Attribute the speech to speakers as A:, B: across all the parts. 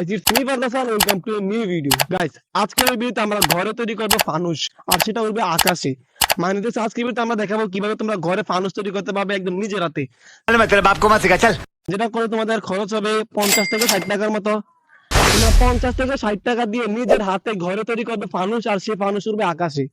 A: Guys it's me Fardasan welcome to new video guys আজকের ভিডিওতে আমরা ঘরে তৈরি ফানুস আর সেটা উঠবে আকাশে। মানে আজকের ভিডিওতে আমরা দেখাবো কীভাবে তোমরা ঘরে ফানুস তৈরি করতে পারবে একদম নিজের হাতে। যেটা করে তোমাদের খরচ হবে পঞ্চাশ থেকে ষাট টাকার মতো। পঞ্চাশ থেকে ষাট টাকা দিয়ে নিজের হাতে ঘরে তৈরি করবে ফানুস আর সেই ফানুস উঠবে আকাশে।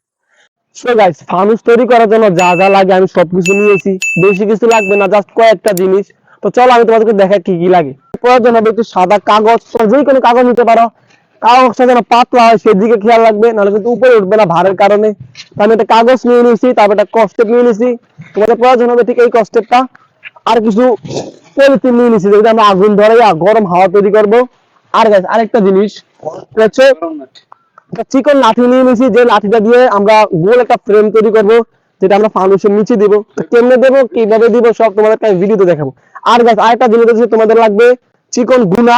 A: সো গাইজ ফানুস তৈরি করার জন্য যা যা লাগে আমি সবকিছু নিয়েছি। বেশি কিছু লাগবে না জাস্ট কয়েকটা জিনিস। তো চলো আমি তোমাদেরকে দেখা কি কি লাগে। প্রয়োজন হবে একটু সাদা কাগজ যে কোনো কাগজ নিতে পারো। কাগজটা যেন পাতলা হয়, সেদিকে খেয়াল রাখবে, নাহলে কিন্তু উপরে উঠবে না ভারের কারণে। আমি একটা কাগজ নিয়ে নিয়েছি, তারপর একটা কস্টেপ নিয়ে নিয়েছি। তোমাদের প্রয়োজন হবে ঠিক এই কস্টেপটা আর কিছু পলিথিন নিয়ে নিয়েছি, যেটা আমরা আগুন ধরে গরম হাওয়া তৈরি করব। আর গাছ আরেকটা জিনিস হচ্ছে চিকন লাঠি নিয়ে নিয়েছি, যে লাঠিটা দিয়ে আমরা গোল একটা ফ্রেম তৈরি করব, যেটা আমরা ফাউন্ডেশন নিচে দিব। কেমনে দেবো, কীভাবে দিব, সব তোমাদের ভিডিওতে দেখাবো। আর গাছ আরেকটা জিনিস তোমাদের লাগবে চিকন গুনা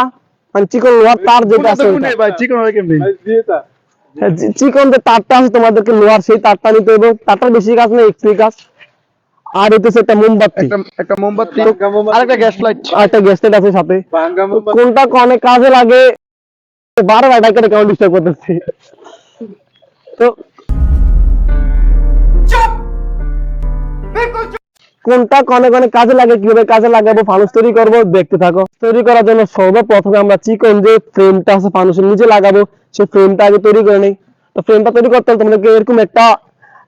A: মানে চিকন লোহার তার যেটা আছে ওইটা। হ্যাঁ, চি- চিকন যে তারটা আছে তোমাদেরকে লোহার সেই তারটা নিতে হবে। তারটা বেশি কাজ না একটু কাজ। আর হইতেছে একটা মোমবাতি।
B: একটা মোমবাতি। আর একটা গ্যাস লাইট
A: আর একটা গ্যাস লাইট আছে সাথে। কোনটা অনেক কাজে লাগে বারবার ডাক্তার কেমন ডিস্টার্ব করতেছি। তো কোনটা কনে কনে কাজে লাগে কীভাবে কাজে লাগাবো ফানুস তৈরি করব দেখতে থাকো। তৈরি করার জন্য সর্বপ্রথমে আমরা চিকন যে ফ্রেমটা আছে ফানুসের নিচে লাগাবো সেই ফ্রেমটা আগে তৈরি করে নেই। তো ফ্রেমটা তৈরি করতে হলে তোমাদেরকে এরকম একটা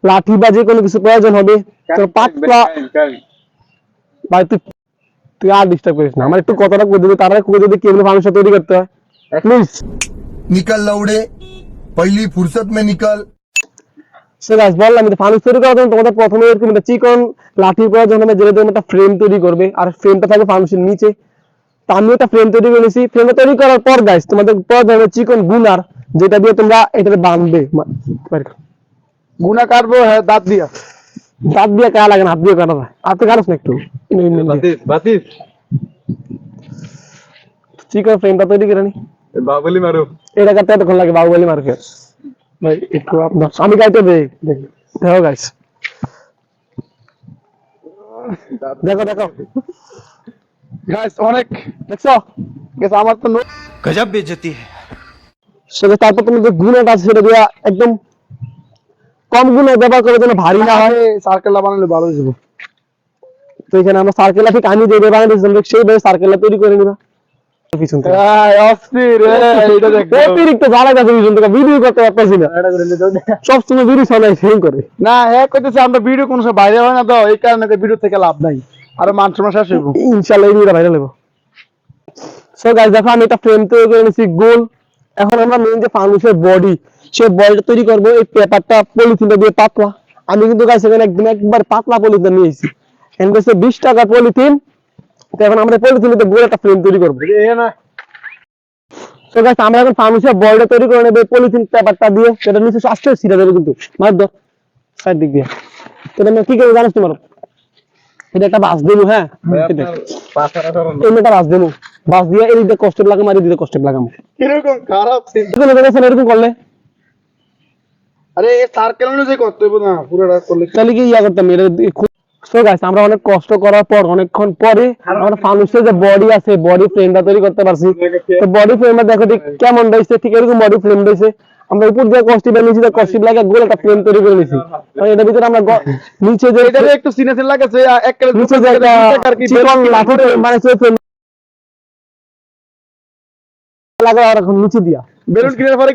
A: লাঠি বা যে কোনো কিছু প্রয়োজন হবে। তো পাতলা ভাই তুই তুই আর ডিস্টার্ব করিস না। আমার একটু কথাটা করে দেবে তারা করে যদি কেবল ফানুস তৈরি করতে হয়।
C: নিকাল লাউড়ে পহলি ফুরসত মে নিকাল।
A: সে গাছ বললাম এটা ফানুস তৈরি করার জন্য তোমাদের প্রথমে এরকম একটা চিকন লাঠির প্রয়োজন হবে যেটা তুমি একটা ফ্রেম তৈরি করবে আর ফ্রেমটা থাকবে ফানুসের নিচে। তো আমি একটা ফ্রেম তৈরি করে নিয়েছি। ফ্রেমটা তৈরি করার পর গাইস তোমাদের প্রয়োজন হবে চিকন গুনার যেটা দিয়ে তোমরা এটাতে বাঁধবে।
B: গুনা কাটবো হ্যাঁ দাঁত দিয়া।
A: দাঁত দিয়ে কাটা লাগে না হাত দিয়ে কাটা যায় হাতে কাটস না একটু। চিকন ফ্রেমটা তৈরি করে নি।
B: বাবলি মারো
A: এটা কাটতে এতক্ষণ লাগে বাহুবলী মার্কেট ভাই একটু আপনার আমি গাইতে দেই দেখি দেখো গাইস দেখো দেখো
B: গাইস অনেক
A: দেখছো
B: গাইস আমার তো
D: গজব বেজতি है
A: সেটা তারপর তুমি যে গুণটা আছে সেটা দিয়া একদম কম গুণে ব্যবহার করে যেন ভারী না হয়
B: সার্কেল বানালে ভালো হয়ে যাবো
A: তো এখানে আমরা সার্কেলা ঠিক আনি দেবে বাংলাদেশ সেই ভাবে সার্কেলা তৈরি করে নিবা পিছন থেকে।
B: অস্থির এ, দেখ
A: অতিরিক্ত ভালো কাছে পিছন থেকে ভিডিও করতে পারতেছি না। সবসময় ভিডিও শোনাই সেই করে।
B: না হ্যাঁ কইতেছে আমরা ভিডিও কোনো সময় বাইরে হয় না তো এই কারণে ভিডিও থেকে লাভ নাই। আর মান সময় শেষ হইব।
A: ইনশাআল্লাহ এই ভিডিওটা ভাইরাল হবে সো গাইস দেখো আমি একটা ফ্রেম তৈরি করে নিয়েছি গোল এখন আমরা মেইন যে বডি সেই বডিটা তৈরি করব এই পেপারটা পলিথিনটা দিয়ে পাতলা। আমি কিন্তু গাইস এখানে একদম একবার পাতলা পলিথিন নিয়েছি এখানে বিশ টাকার পলিথিন তো এখন আমরা পলিথিনতে গোল একটা ফ্রেম তৈরি করব। তো গাইস আমরা এখন ফাউন্ডেশনের বডিটা তৈরি করে নেব পলিথিন পেপারটা দিয়ে। সেটা নিচে আস্তে ছিঁড়ে যাবে কিন্তু। মার ধর সাইড দিক দিয়ে। তো আমি কি করব জানিস তোমার এটা একটা বাস দেবো হ্যাঁ? এটা। বাস দেবো। বাস দিয়ে এই দিকে কষ্ট লাগাম আর এই দিকে কষ্ট লাগাম
B: কীরকম খারাপ
A: এরকম এরকম করলে?
B: আরে সার্কেল অনুযায়ী করতে হইব না পুরোটা করলে
A: তাহলে কি ইয়া করতাম এটা সো গাইস আমরা অনেক কষ্ট করার পর অনেকক্ষণ পরে আমরা ফানুসের যে বডি আছে বডি ফ্রেমটা তৈরি করতে পারছি। তো বডি ফ্রেমটা দেখো ঠিক কেমন রয়েছে ঠিক এরকম বডি ফ্রেম রয়েছে। আমরা উপর দিয়ে নিচে দিয়ে কষ্টিপ লাগে গোল একটা ফ্রেম তৈরি করে নিয়েছি এটার ভিতরে আমরা নিচে যে
B: এটা একটু সিনেসের লাগাছে এক কেজি
A: নিচে যে একটা চিকন লাঠি মানে ফ্রেম লাগা আর এখন নিচে দিয়া
B: বেলুন কিনে পরে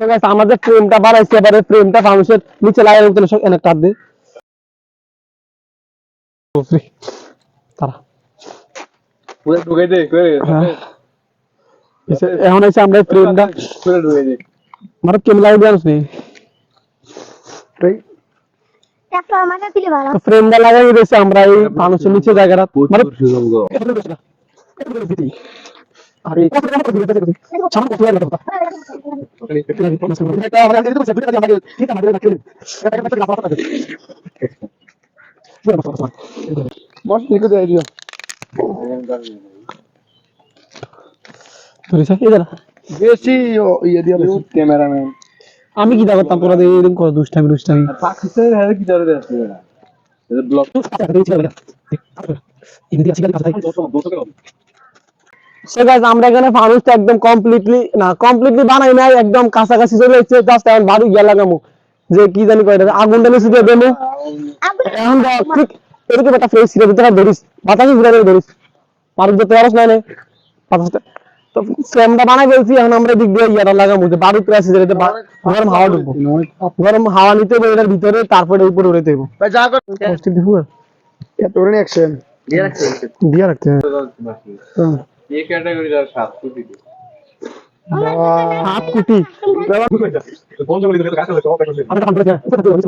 A: তো guys, আমাদের ফ্রেমটা বাড়াইছে এবারে ফ্রেমটা ফানুসের নিচে লাগাই রাখতে হবে, এনে কাট দে তারা
B: পুরো ঢুকাই দে করে
A: হ্যাঁ। এখন এসে আমরা ফ্রেমটা
B: পুরো ঢুকাই দে।
A: মানে কেমন লাগে জানিস নি? ফ্রেমটা লাগাই দিয়েছে আমরা এই ফানুসের নিচে জায়গাটা। মানে আরে সামনে কথা
B: বস দিয়ে দিও বেশি ইয়ে দিয়ে ক্যামেরাম্যান
A: আমি কি করতাম তোরা এরকম করে দুষ্টামি। দুষ্টামি
B: পাকিস্তানের হ্যাঁ কি ধরে ব্লক
A: ইন্ডিয়া সো গাইস আমরা এখানে ফানুসটা একদম কমপ্লিটলি না কমপ্লিটলি বানাই নাই একদম কাছাকাছি চলে এসেছে জাস্ট এখন বাড়ি গিয়া লাগামু। যে কি জানি কয় আগুনটা নিচে দিয়ে দেবো। এখন ঠিক এরকম একটা ফ্রেশ ছিল ভিতরে ধরিস। বাতাসে ঘুরে ধরিস। মানুষ যেতে পারস না বাতাসটা তো ফ্রেমটা বানাই ফেলছি এখন আমরা দিক দিয়ে ইয়াটা লাগামু যে বাড়ি প্রেস যেতে গরম হাওয়া ঢুকবো। গরম হাওয়া নিতে হবে এটার ভিতরে তারপরে উপরে উড়ে দেবো।
B: ভাই যা কর
A: কষ্টিক দিব
B: এত ওরে
A: দিয়ে রাখতে হবে
B: এই ক্যাটাগরির সাত কোটি
A: হাত কুটি? আমি তখন বলেছি,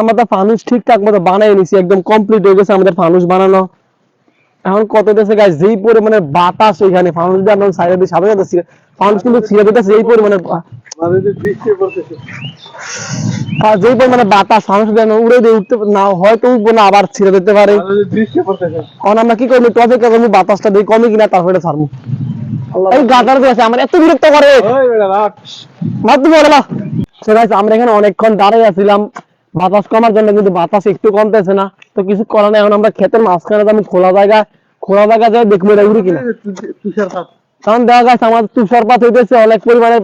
A: আমরা তো ফানুস ঠিকঠাক মতো বানাই নিছি একদম কমপ্লিট হয়ে গেছে আমাদের ফানুস বানানো। এখন কত দেশে গাছ যেই পরিমাণে বাতাস এখানে ফানুস দিয়ে আমরা সাইডে দিয়ে সামনে যাচ্ছি। ফানুস কিন্তু ছিঁড়ে দিতেছে এই পরিমাণে
B: আমাদের যে
A: আর পরিমাণে বাতাস দিয়ে উড়ে দিয়ে উঠতে না হয়তো উঠবো না আবার ছিঁড়ে দিতে পারে।
B: আমাদের যে
A: এখন আমরা কি করব? টপে করব বাতাসটা দিয়ে কমে কিনা তারপরে ছাড়বো। এই দিয়ে আছে আমার এত বিরক্ত করে। মাধ্যম বলে। আমরা এখানে অনেকক্ষণ দাঁড়িয়ে আছিলাম। বাতাস কমার জন্য কিন্তু বাতাস একটু কমতেছে না। তো কিছু করার নেই এখন আমরা ক্ষেতের মাঝখানে আমি খোলা জায়গা। খোলা জায়গা যাই দেখব এটা উড়ি কিনা। কারণ দেখা গেছে আমার তুষারপাত হইতেছে অনেক পরিমাণে।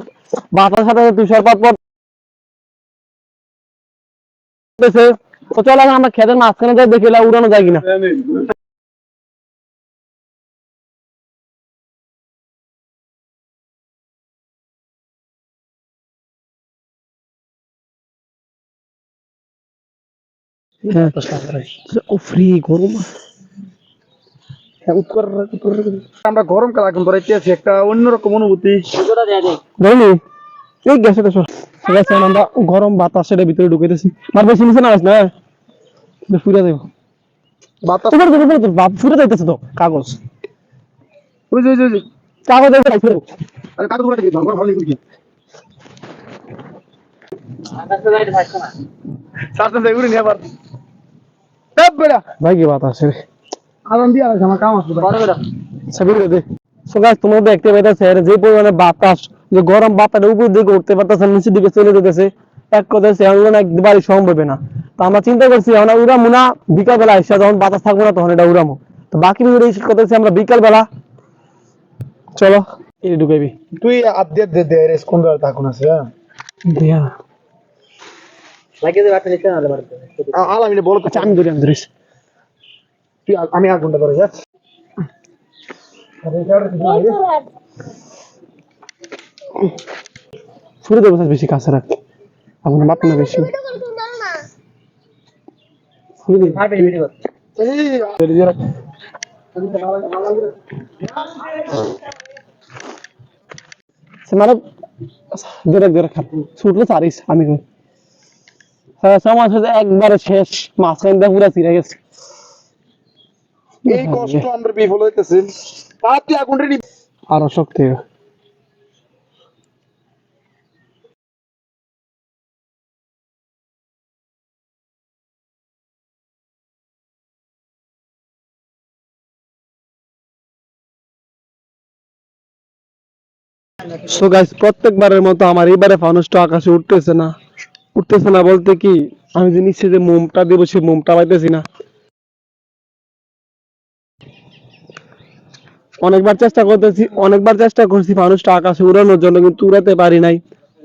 A: বাতাস সাথে তুষারপাত পড়তেছে। তো চলো এখন আমরা ক্ষেতের মাঝখানে যাই, দেখি উড়ানো যায় কিনা। ও ফ্রি গরম
B: আমরা গরমকাল এখন ধরাইতে আছি একটা অন্যরকম অনুভূতি।
A: এই গ্যাসে তো আমরা গরম বাতাসের ভিতরে বেশি নিচে না ফুরে
B: বাতাস
A: ফুরে যাইতেছে তো কাগজ।
B: ওই যে ওই যে,
A: কাগজ
B: আরে কাগজ ঘর ভালো
A: ভাই কি বাতাসে
B: আরাম দিয়ে আছে আমার কাম আছে বড় বেড়া
A: ছবি দে। সো গাইস তোমরা দেখতে পাইতেছে এর যে পরিমাণে বাতাস যে গরম বাতাস উপর দিকে উঠতে পারতেছে নিচের দিকে চলে যেতেছে এক কথায় একবারই সম্ভব না। তো আমরা চিন্তা করছি আমরা উড়ামু না বিকাল বেলা এসে যখন বাতাস থাকব না তখন এটা উড়ামু। তো বাকি ভিডিও হচ্ছে আমরা বিকাল বেলা চলো এই ঢুকাইবি
B: তুই দে দে রেস কোন থাকুন আছে হ্যাঁ। আমি বল
A: আচ্ছা আমি ধরি আমি ধরিস
B: তুই আমি আগুনটা ধরে হ্যাঁ
A: ছুটে দেবো বেশি কাছে রাখ। আমার মাপ না বেশি। ছুটে দিবি। সে মানে ধরে ধরে খাব ছুটলে সারিস আমি হ্যাঁ সমাজ হচ্ছে একবারে শেষ। মাঝখান দিয়ে পুরা ছিঁড়ে গেছে।
B: এই কষ্ট আমরা বিফল আর
A: শক্তি। সো গাইস প্রত্যেকবারের মতো আমার এবারে ফানুসটা আকাশে উঠতেছে না। উঠতেছে না বলতে কি, আমি যে নিচে যে মোমটা দেবো, সেই মোমটা পাইতেছি না। অনেকবার চেষ্টা করতেছি, অনেকবার চেষ্টা করছি মানুষটা আকাশে উড়ানোর জন্য, কিন্তু উড়াতে পারি নাই।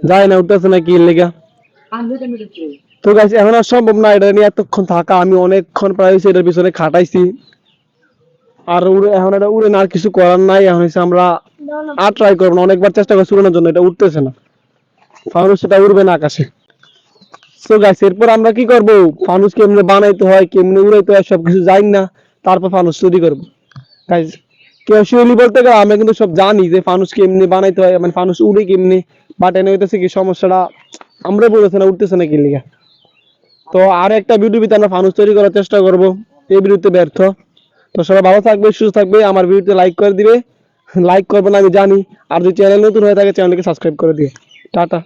A: যায় না উঠতেছে না কি লেগা? তো গাছ এখন আর সম্ভব না, এটা নিয়ে এতক্ষণ থাকা। আমি অনেকক্ষণ প্রায় এটার পিছনে খাটাইছি। আর উড়ে, এখন এটা উড়ে না, আর কিছু করার নাই। এখন হচ্ছে আমরা আর ট্রাই করব অনেকবার চেষ্টা করছি উড়ানোর জন্য, এটা উঠতেছে না। ফানুস সেটা উড়বে না আকাশে। তো গাছ এরপর আমরা কি করব? ফানুস কেমনে বানাইতে হয়, কেমনে উড়াইতে হয়, সবকিছু জানি না। তারপর ফানুস তৈরি করব। গাইজ ক্যাজুয়ালি বলতে গেলে আমরা কিন্তু সব জানি যে ফানুস কেমনি বানাইতে হয় মানে ফানুস উড়ে কেমনি বাট এনে হইতেছে কি সমস্যাটা আমরা বলতেছে না, উঠতেছে না কি লিগা তো আর একটা ভিডিও ভিতরে আমরা ফানুস তৈরি করার চেষ্টা করব, এই ভিডিওতে ব্যর্থ। তো সবাই ভালো থাকবে, সুস্থ থাকবে, আমার ভিডিওতে লাইক করে দিবে। লাইক করবে না আমি জানি, আর যদি চ্যানেল নতুন হয়ে থাকে চ্যানেলকে সাবস্ক্রাইব করে দিও টাটা।